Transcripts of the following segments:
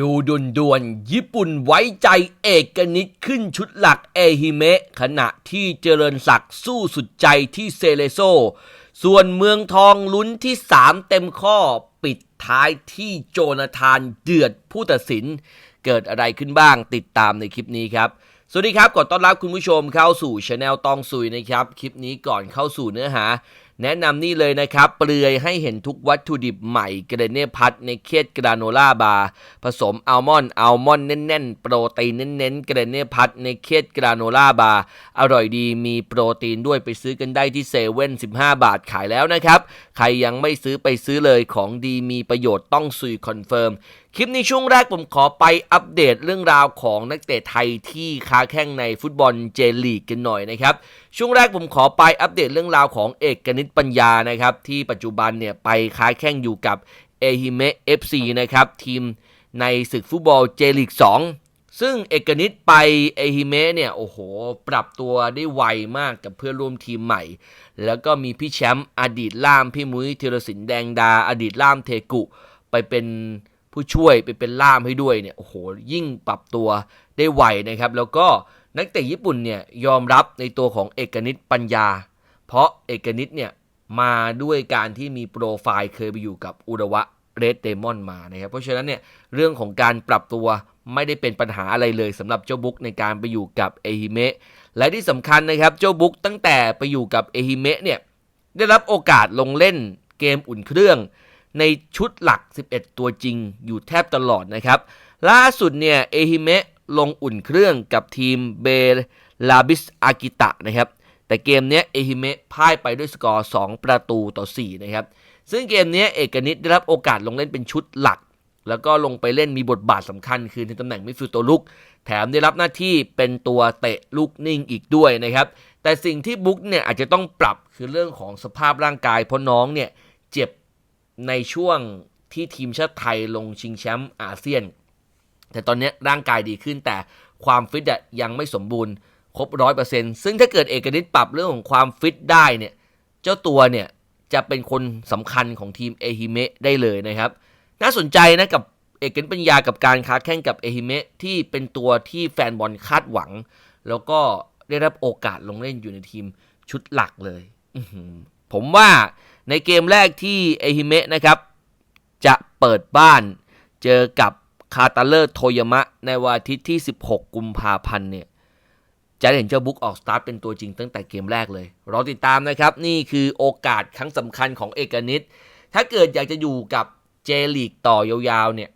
ดูดุนดวนๆญี่ปุ่นไว้ใจเอกนิตขึ้นชุดหลักเอฮิเมะขณะที่เจริญศักดิ์สู้สุดใจที่เซเลโซ ส่วนเมืองทองลุ้นที่ 3 เต็มข้อปิดท้ายที่โจนาธานเดือดผู้ตัดสิน เกิดอะไรขึ้นบ้างติดตามในคลิปนี้ครับสวัสดีครับก่อนต้อนรับคุณผู้ชมเข้าสู่ช anel ตองซุยนะครับ คลิปนี้ก่อนเข้าสู่เนื้อหา แนะนำนี่เลยนะครับ เปลือยให้เห็นทุกวัตถุดิบใหม่เกรเน่พัทในเคสกราโนล่าบาร์ผสมอัลมอนด์อัลมอนด์แน่นๆ โปรตีนเน้นๆเกรเน่พัทในเคสกราโนล่าบาร์อร่อยดีมีโปรตีนด้วยไปซื้อกันได้ที่เซเว่น15 บาทขายแล้วนะครับ ใครยังไม่ซื้อไปซื้อเลยของดีมีประโยชน์ต้องซุยคอนเฟิร์ม คลิปในช่วงแรกผมขอไปอัปเดตเรื่องราวของนักเตะไทยที่ค้าแข้งในฟุตบอลเจลีกกันหน่อยนะครับ ช่วงแรกผมขอไปอัปเดตเรื่องราวของเอกนิตปัญญานะครับ ที่ปัจจุบันเนี่ยไปค้าแข้งอยู่กับเอฮิเมะเอฟซีนะครับ ทีมในศึกฟุตบอลเจลีก 2 ซึ่งเอกนิตไปเอฮิเมะเนี่ย โอ้โห ปรับตัวได้ไวมากกับเพื่อนร่วมทีมใหม่ แล้วก็มีพี่แชมป์อดีตล่ามพี่มุ้ยธีรศิลป์แดงดา อดีตล่ามเทกุ ไปเป็น ผู้ช่วยไปเป็นล่ามให้ด้วยเนี่ยโอ้โหยิ่งปรับตัวได้ไวนะครับ แล้วก็นักเตะญี่ปุ่นเนี่ยยอมรับในตัวของเอกนิตปัญญา เพราะเอกนิตเนี่ยมาด้วยการที่มีโปรไฟล์เคยไปอยู่กับอุระวะเรดเดมอนมานะครับเพราะฉะนั้นเนี่ยเรื่องของการปรับตัวไม่ได้เป็นปัญหาอะไรเลยสำหรับเจ้าบุ๊กในการไปอยู่กับเอฮิเมะและที่สำคัญนะครับเจ้าบุ๊กตั้งแต่ไปอยู่กับเอฮิเมะเนี่ยได้รับโอกาสลงเล่นเกมอุ่นเครื่อง ในชุดหลัก 11 ตัวจริงอยู่แทบตลอดนะครับ ล่าสุดเนี่ยเอฮิเมะลงอุ่นเครื่องกับทีมเบลาบิสอากิตะนะครับ แต่เกมเนี้ยเอฮิเมะพ่ายไปด้วยสกอร์ 2 ประตูต่อ 4 นะครับ ซึ่งเกมเนี้ยเอกนิตได้รับโอกาสลงเล่นเป็นชุดหลัก แล้วก็ลงไปเล่นมีบทบาทสำคัญคือในตำแหน่งมิดฟิลด์ตัวลุก แถมได้รับหน้าที่เป็นตัวเตะลูกนิ่งอีกด้วยนะครับ แต่สิ่งที่บุ๊กเนี่ยอาจจะต้องปรับคือเรื่องของสภาพร่างกายเพราะน้องเนี่ยเจ็บ ในช่วงที่ทีมชาติไทยลงชิงแชมป์อาเซียน แต่ตอนนี้ร่างกายดีขึ้นแต่ความฟิตยังไม่สมบูรณ์ครบร้อยเปอร์เซ็นต์ซึ่งถ้าเกิดเอกนิตปรับเรื่องของความฟิตได้เนี่ย เจ้าตัวเนี่ยจะเป็นคนสำคัญของทีมเอฮิเมะได้เลยนะครับ น่าสนใจนะกับเอกนิตปัญญากับการค้าแข่งกับเอฮิเมะที่เป็นตัวที่แฟนบอลคาดหวัง แล้วก็ได้รับโอกาสลงเล่นอยู่ในทีมชุดหลักเลย ผมว่าในเกมแรกที่เอฮิเมะนะครับ จะเปิดบ้านเจอกับคาตาเลอร์โทยามะ ในวันอาทิตย์ที่ 16 กุมภาพันธ์เนี่ยจะเห็นเจ้าบุ๊กออกสตาร์ทเป็นตัวจริงตั้งแต่เกมแรกเลย รอติดตามนะครับ นี่คือโอกาสครั้งสำคัญของเอกนิตถ้าเกิดอยากจะอยู่กับเจลีกต่อยาวๆเนี่ย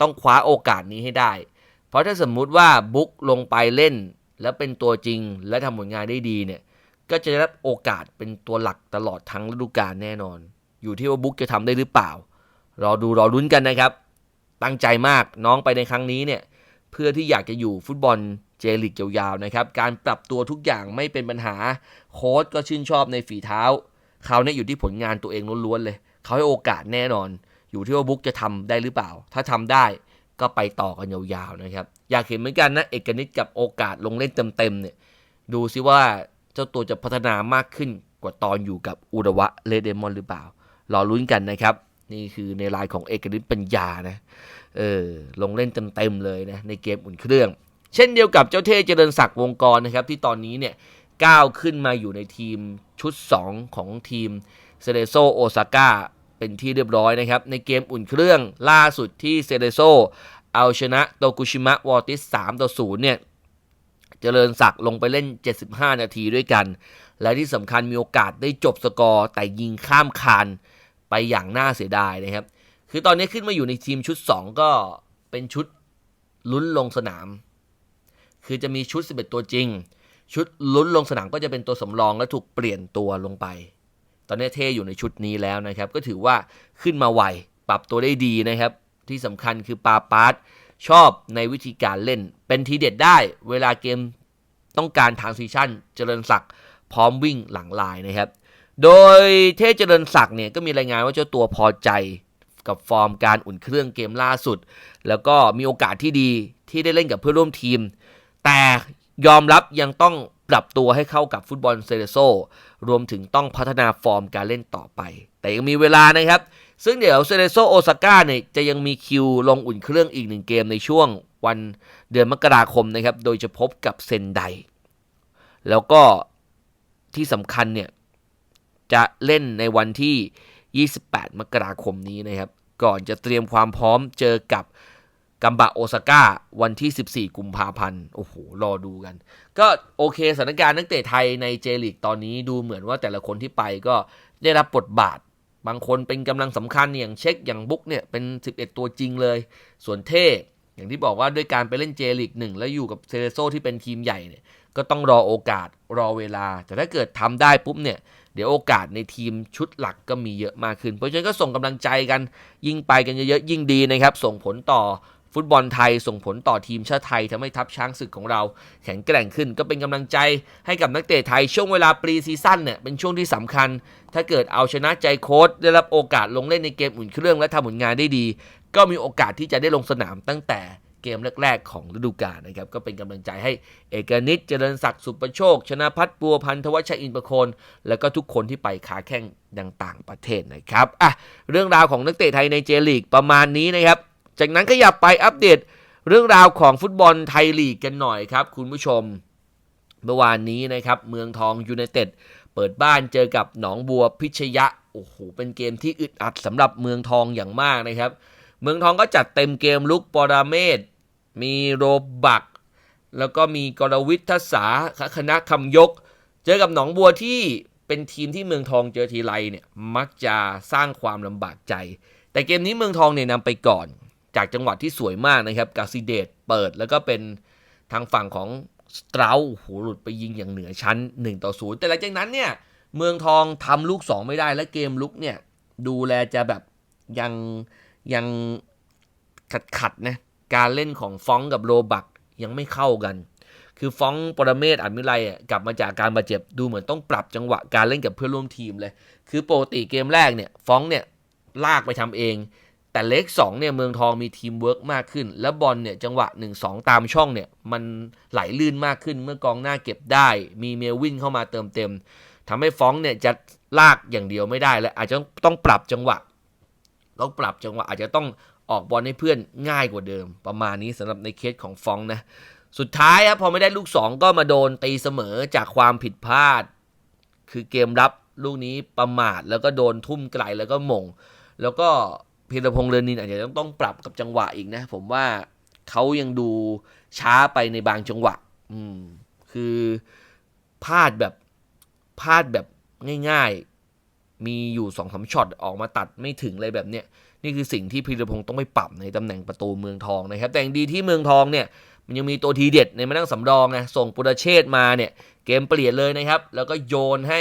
ต้องคว้าโอกาสนี้ให้ได้ เพราะถ้าสมมุติว่าบุ๊กลงไปเล่น แล้วเป็นตัวจริงและทำผลงานได้ดีเนี่ย ก็จะได้รับโอกาสเป็นตัวหลักตลอดทั้งฤดูกาลแน่นอน อยู่ที่ว่าบุ๊กจะทำได้หรือเปล่า รอดูรอลุ้นกันนะครับ ตั้งใจมากน้องไปในครั้งนี้เนี่ย เพื่อที่อยากจะอยู่ฟุตบอลเจลิกยาวๆนะครับ การปรับตัวทุกอย่างไม่เป็นปัญหา โค้ชก็ชื่นชอบในฝีเท้า เขาเนี่ยอยู่ที่ผลงานตัวเองล้วนๆเลย เขาให้โอกาสแน่นอน อยู่ที่ว่าบุ๊กจะทำได้หรือเปล่า ถ้าทำได้ก็ไปต่อกันยาวๆนะครับ อยากเห็นเหมือนกันนะเอกนิตกับโอกาสลงเล่นเต็มๆเนี่ย ดูซิว่า เจ้าตัวจะพัฒนามากขึ้นกว่าตอนอยู่กับอุดวะเลเดมอนหรือเปล่า รอลุ้นกันนะครับ นี่คือในลายของเอกนิตปัญญานะเออลงเล่นเต็มๆเลยนะในเกมอุ่นเครื่อง เช่นเดียวกับเจ้าเทเจริญศักดิ์วงกรนะครับที่ตอนนี้เนี่ยก้าวขึ้นมาอยู่ในทีมชุด 2 ของทีมเซเ e โซโอซาก้าเป็นที่เรียบร้อยนะครับ ในเกมอุ่นเครื่องล่าสุดที่เซเ e โซเอาชนะโตกุชิมะวอติส3ต่อ0เนี่ย เจริญศักดิ์ลงไปเล่น 75 นาทีด้วยกัน และที่สำคัญมีโอกาสได้จบสกอร์ แต่ยิงข้ามคานไปอย่างน่าเสียดายนะครับ คือตอนนี้ขึ้นมาอยู่ในทีมชุด 2 ก็เป็นชุดลุ้นลงสนาม คือจะมีชุด 11 ตัวจริง ชุดลุ้นลงสนามก็จะเป็นตัวสำรองและถูกเปลี่ยนตัวลงไป ตอนนี้เท่อยู่ในชุดนี้แล้วนะครับ ก็ถือว่าขึ้นมาไวปรับตัวได้ดีนะครับ ที่สำคัญคือปาปาร์ต ชอบในวิธีการเล่น เป็นทีเด็ดได้เวลาเกมต้องการทางซีชั่นเจริญศักดิ์พร้อมวิ่งหลังลายนะครับ โดยเทเจริญศักดิ์เนี่ยก็มีรายงานว่าเจ้าตัวพอใจกับฟอร์มการอุ่นเครื่องเกมล่าสุด แล้วก็มีโอกาสที่ดีที่ได้เล่นกับเพื่อนร่วมทีม แต่ยอมรับยังต้องปรับตัวให้เข้ากับฟุตบอลเซเรโซรวมถึงต้องพัฒนาฟอร์มการเล่นต่อไป แต่ยังมีเวลานะครับ ซึ่งเดี๋ยวเซเลโซโอซาก้าเนี่ยจะยังมีคิวลงอุ่นเครื่องอีกหนึ่งเกมในช่วงวันเดือนมกราคมนะครับ โดยจะพบกับเซนได แล้วก็ที่สำคัญเนี่ย จะเล่นในวันที่ 28 มกราคมนี้นะครับ ก่อนจะเตรียมความพร้อมเจอกับกัมบะโอซาก้าวันที่ 14 กุมภาพันธ์ โอ้โห รอดูกัน ก็โอเคสถานการณ์นักเตะไทยในเจลีกตอนนี้ดูเหมือนว่าแต่ละคนที่ไปก็ได้รับบทบาท บางคนเป็นกำลังสำคัญอย่างเช็คอย่างบุ๊กเนี่ยเป็น 11 ตัวจริงเลย ส่วนเท่อย่างที่บอกว่าด้วยการไปเล่นเจลิกหนึ่งแล้วอยู่กับเซเลโซที่เป็นทีมใหญ่เนี่ยก็ต้องรอโอกาสรอเวลา แต่ถ้าเกิดทำได้ปุ๊บเนี่ยเดี๋ยวโอกาสในทีมชุดหลักก็มีเยอะมากขึ้น เพราะฉะนั้นก็ส่งกำลังใจกันยิ่งไปกันเยอะๆยิ่งดีนะครับ ส่งผลต่อ ฟุตบอลไทยส่งผลต่อทีมชาติไทยทำให้ทัพช้างศึกของเรา แข็งแกร่งขึ้นก็เป็นกำลังใจให้กับนักเตะไทยช่วงเวลาปรีซีซั่นเนี่ยเป็นช่วงที่สำคัญ ถ้าเกิดเอาชนะใจโค้ดได้รับโอกาสลงเล่นในเกมอุ่นเครื่องและทำผลงานได้ดี ก็มีโอกาสที่จะได้ลงสนามตั้งแต่เกมแรก ๆ ของฤดูกาลนะครับก็เป็นกำลังใจให้เอกนิตเจริญศักดิ์สุประโชค ชนะพัฒน์บัวพันธวัชชัยอินประโคน แล้วก็ทุกคนที่ไปขาแข่งดังต่างประเทศนะครับอะเรื่องราวของนักเตะไทยในเจลีกประมาณนี้นะครับ จากนั้นก็อยากไปอัปเดตเรื่องราวของฟุตบอลไทยลีกกันหน่อยครับคุณผู้ชม เมื่อวานนี้นะครับเมืองทองยูไนเต็ดเปิดบ้านเจอกับหนองบัวพิชยะโอ้โหเป็นเกมที่อึดอัดสำหรับเมืองทองอย่างมากนะครับ เมืองทองก็จัดเต็มเกมลุกปราเมศมีโรบัก แล้วก็มีกรวิทัศษาคณะคำยก เจอกับหนองบัวที่เป็นทีมที่เมืองทองเจอทีไรเนี่ยมักจะสร้างความลำบากใจ แต่เกมนี้เมืองทองเนี่ยนำไปก่อน จากจังหวะที่สวยมากนะครับกาซิเดตเปิดแล้วก็เป็นทางฝั่งของสตราโอ้โหหลุดไปยิงอย่างเหนือชั้น 1 ต่อ 0 แต่หลังจากนั้นเนี่ย เมืองทองทำลูก 2 ไม่ได้และเกมลุกเนี่ย ดูแลจะแบบยังยังขัดขัดนะ การเล่นของฟองกับโรบักยังไม่เข้ากัน คือฟองปรเมศอัจมิไลอะกลับมาจากการบาดเจ็บดูเหมือนต้องปรับจังหวะการเล่นกับเพื่อนร่วมทีมเลย คือโปกติเกมแรกเนี่ยฟองเนี่ยลากไปทำเอง แต่เล็ก2เนี่ยเมืองทองมีทีมเวิร์กมากขึ้น แล้วบอลเนี่ยจังหวะ 1-2 ตามช่องเนี่ย มันไหลลื่นมากขึ้นเมื่อกองหน้าเก็บได้ มีเมลวินเข้ามาเติมเต็มทำให้ฟ้องเนี่ยจะลากอย่างเดียวไม่ได้และอาจจะต้องปรับจังหวะต้องปรับจังหวะอาจจะต้องออกบอลให้เพื่อนง่ายกว่าเดิม ประมาณนี้สำหรับในเคสของฟองนะ สุดท้ายครับพอไม่ได้ลูก 2 ก็มาโดนตีเสมอจากความผิดพลาด คือเกมรับลูกนี้ประมาทแล้วก็โดนทุ่มไกลแล้วก็หม่งแล้วก็ พีรพงษ์เรนินอาจจะต้องต้องปรับกับจังหวะอีกนะ ผมว่าเขายังดูช้าไปในบางจังหวะ อืม คือพลาดแบบพลาดแบบง่ายๆ มีอยู่สองสาช็อตออกมาตัดไม่ถึงเลยแบบเนี้ยนี่คือสิ่งที่พีรพงศ์ต้องไปปรับในตำแหน่งประตูเมืองทองนะครับ แต่อย่างดีที่เมืองทองเนี่ย มันยังมีตัวทีเด็ดในมานั่งสำรองนะส่งปุรเชษมาเนี่ยเกมเปลี่ยนเลยนะครับ แล้วก็โยนให้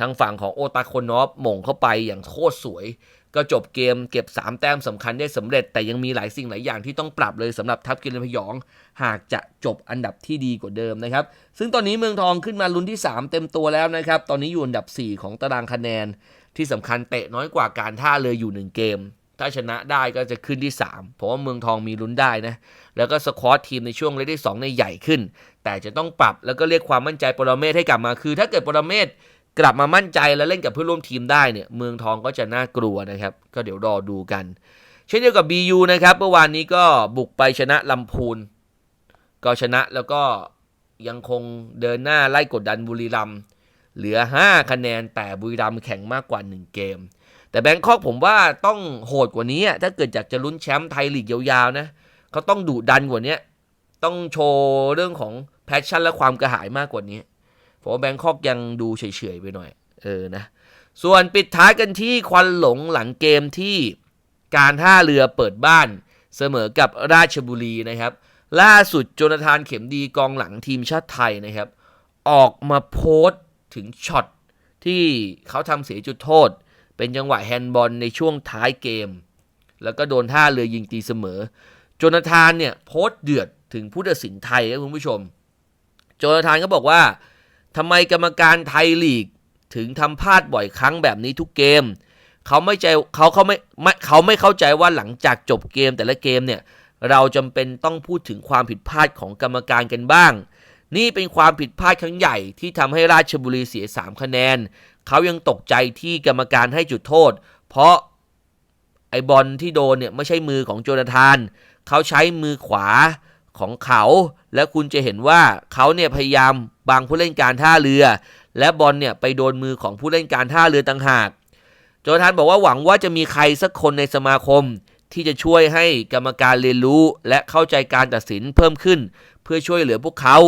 ทางฝั่งของโอตาโคนอฟหม่งเข้าไปอย่างโคตรสวย ก็จบเกมเก็บ 3 แต้มสำคัญได้สำเร็จ แต่ยังมีหลายสิ่งหลายอย่างที่ต้องปรับเลยสำหรับทัพกิเลนพยอง หากจะจบอันดับที่ดีกว่าเดิมนะครับ ซึ่งตอนนี้เมืองทองขึ้นมาลุ้นที่ 3 เต็มตัวแล้วนะครับ ตอนนี้อยู่อันดับ 4 ของตารางคะแนนที่สำคัญเตะน้อยกว่าการท่าเรืออยู่ 1 เกม ถ้าชนะได้ก็จะขึ้นที่ 3 เพราะว่าเมืองทองมีลุ้นได้นะ แล้วก็สควอตทีมในช่วงเลขที่2ในใหญ่ขึ้น แต่จะต้องปรับแล้วก็เรียกความมั่นใจปรเมศให้กลับมาคือ ถ้าเกิดปรเมศกลับมามั่นใจแล้วเล่นกับเพื่อนร่วมทีมได้เนี่ย เมืองทองก็จะน่ากลัวนะครับ ก็เดี๋ยวรอดูกัน เช่นเดียวกับ BU นะครับเมื่อวานนี้ก็บุกไปชนะลำพูนก็ชนะแล้วก็ยังคงเดินหน้าไล่กดดันบุรีรัมย์เหลือ 5 คะแนนแต่บุรีรัมย์แข่งมากกว่า 1 เกม แต่แบงคอกผมว่าต้องโหดกว่านี้ ถ้าเกิดอยากจะลุ้นแชมป์ไทยลีกยาวๆนะเขาต้องดุดันกว่านี้ต้องโชว์เรื่องของแพชชั่นและความกระหายมากกว่านี้ผมว่าแบงคอกยังดูเฉยๆไปหน่อย เออนะ ส่วนปิดท้ายกันที่ควันหลงหลังเกมที่การท่าเรือเปิดบ้านเสมอกับราชบุรีนะครับ ล่าสุดโจนาธานเข็มดีกองหลังทีมชาติไทยนะครับ ออกมาโพสต์ถึงช็อตที่เขาทำเสียจุดโทษ เป็นจังหวะแฮนด์บอลในช่วงท้ายเกม แล้วก็โดนท่าเรือยิงตีเสมอ โจนาธานเนี่ยโพสต์เดือดถึงผู้ตัดสินไทยนะคุณผู้ชม โจนาธานก็บอกว่าทำไมกรรมการไทยลีก ถึงทำพลาดบ่อยครั้งแบบนี้ทุกเกม เขาไม่ใจเขาเขาไม่ไม่เขาไม่เข้าใจว่าหลังจากจบเกมแต่ละเกมเนี่ยเราจำเป็นต้องพูดถึงความผิดพลาดของกรรมการกันบ้าง นี่เป็นความผิดพลาดครั้งใหญ่ที่ทำให้ราชบุรีเสีย 3 คะแนน เขายังตกใจที่กรรมการให้จุดโทษ เพราะไอบอลที่โดนเนี่ยไม่ใช่มือของโจนาธาน เขาใช้มือขวาของเขา และคุณจะเห็นว่าเขาเนี่ยพยายามบังผู้เล่นการท่าเรือ และบอลเนี่ยไปโดนมือของผู้เล่นการท่าเรือต่างหาก โจนาธานบอกว่าหวังว่าจะมีใครสักคนในสมาคม ที่จะช่วยให้กรรมการเรียนรู้ และเข้าใจการตัดสินเพิ่มขึ้น เพื่อช่วยเหลือพวกเขา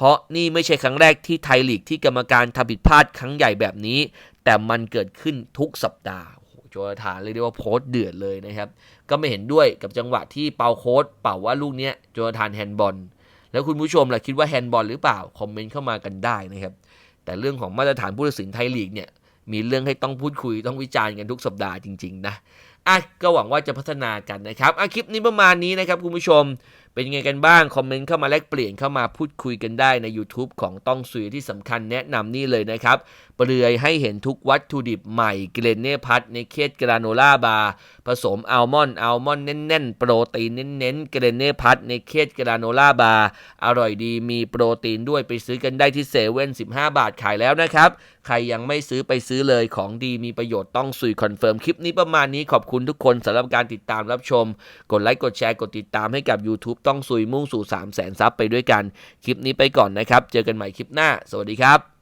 เพราะนี่ไม่ใช่ครั้งแรกที่ไทยลีกที่กรรมการทำผิดพลาดครั้งใหญ่แบบนี้ แต่มันเกิดขึ้นทุกสัปดาห์โจนาธานเรียกว่าโพสต์เดือดเลยนะครับ ก็ไม่เห็นด้วยกับจังหวะที่เปาโค้ดเป่าว่าลูกเนี้ยโจนาธานแฮนด์บอลแล้วคุณผู้ชมล่ะคิดว่าแฮนด์บอลหรือเปล่า คอมเมนต์เข้ามากันได้นะครับ แต่เรื่องของมาตรฐานผู้ตัดสินไทยลีกเนี่ยมีเรื่องให้ต้องพูดคุยต้องวิจารณ์กันทุกสัปดาห์จริง ๆ นะ อะก็หวังว่าจะพัฒนากันนะครับอะคลิปนี้ประมาณนี้นะครับคุณผู้ชม เป็นยังไงกันบ้าง คอมเมนต์เข้ามาแลกเปลี่ยนเข้ามาพูดคุยกันได้ใน YouTube ของต้องซุยที่สำคัญแนะนำนี่เลยนะครับ เปลือยให้เห็นทุกวัตถุดิบใหม่เกรนเน่พัทในเคสกราโนล่าบาร์ผสมอัลมอนด์อัลมอนด์แน่นๆ โปรตีนเน้นๆเกรนเน่พัทในเคสกราโนล่าบาร์อร่อยดีมีโปรตีนด้วยไปซื้อกันได้ที่เซเว่น15 บาทขายแล้วนะครับใครยังไม่ซื้อไปซื้อเลยของดีมีประโยชน์ต้องซุยคอนเฟิร์มคลิปนี้ประมาณนี้ขอบคุคุณทุกคนสำหรับการติดตามรับชม กดไลค์กดแชร์กดติดตามให้กับ YouTube ต้องซุยมุ่งสู่ 3 0 0 0 0 0ซับไปด้วยกัน คลิปนี้ไปก่อนนะครับ เจอกันใหม่คลิปหน้า สวัสดีครับ